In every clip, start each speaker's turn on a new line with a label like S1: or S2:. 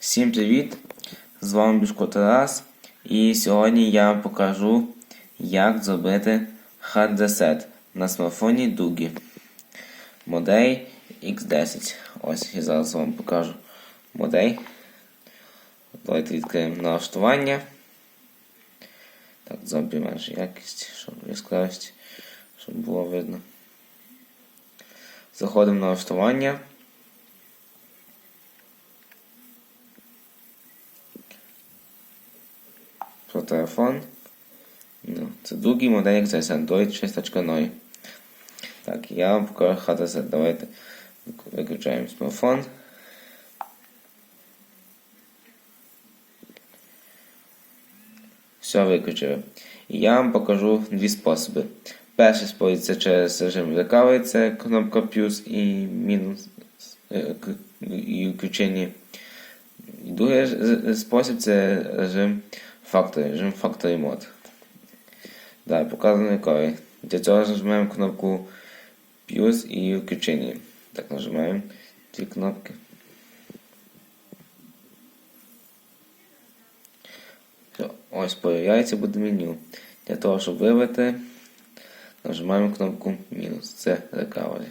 S1: Всім привіт! З вами Бішко Тарас. І сьогодні я вам покажу, як зробити хардресет на смартфоні Дугі. Модель X10. Ось я зараз вам покажу модель. Давайте відкриємо налаштування. Так, зробимо менше якість, щоб яскравість, щоб було видно. Заходимо в налаштування. Телефон. Ну, це другий модель це Android 6.0. Так, я вам покажу HTC. Давайте виключаємо смартфон. Все виключили. Я вам покажу дві способи. Перший спосіб це через режим recovery, це кнопка плюс і мінус і включення. І другий спосіб це режим Factory, режим Factory Mode. Далі показано якої. Для цього нажимаємо кнопку плюс і включення. Так нажимаємо ці кнопки. Ось появляється буде меню. Для того, щоб вибрати, нажимаємо кнопку мінус. Це recovery.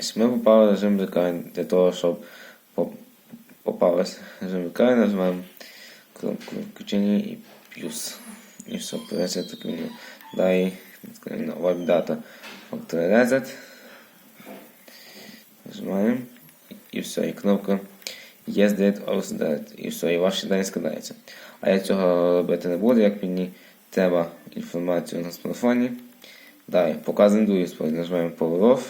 S1: Ось ми попали в режим recovery. Для того, щоб поп- попали в режим recovery, нажимаємо кнопку включення і плюс. І все, появляється таке меню. Далі відкриємо Web Data Factory Reset. Нажимаємо. І все, і кнопка Yes Delete or Delete. І все, і ваші дані складаються. А я цього робити не буду, як мені треба інформацію на смартфоні. Далі, показуємо другий спосіб. Нажимаємо Power Off.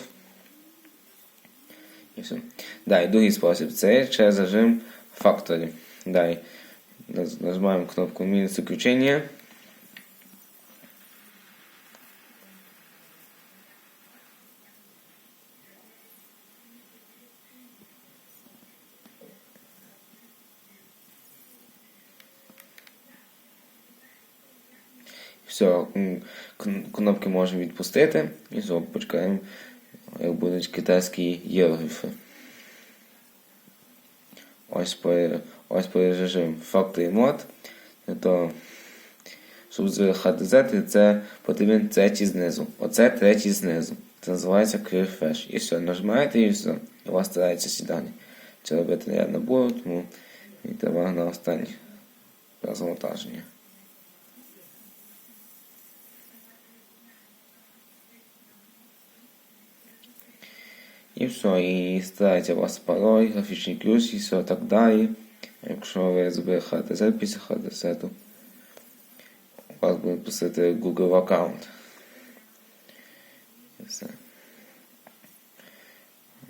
S1: Далі, другий спосіб. Це через режим Factory. Далі нажимаємо кнопку мінус включення. Все, кнопки можемо відпустити. І все, почекаємо, як будуть китайські іерогліфи. Ось ось по режим Factory Mode. То, щоб захати це потрібен третій знизу. Оце третій знизу. Це називається Clear Flash. І все, нажимаєте і все. І у вас старається сідання. Це робити я не буду, тому треба на останнє розвантаження. І все, і старається у вас пароль, ключ і все так далі. Якщо ви зберете після HTZ, у вас буде писати Google аккаунт. І все.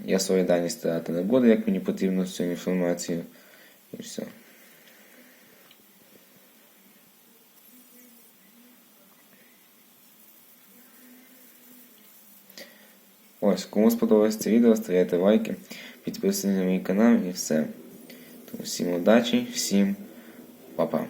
S1: Я свої дані старати не буду, як мені потрібно цю інформацію. І все. Ось, кому сподобалось це відео, ставляйте лайки, підписуйтесь на мій канал і все. Тому всім удачі, всім па-па.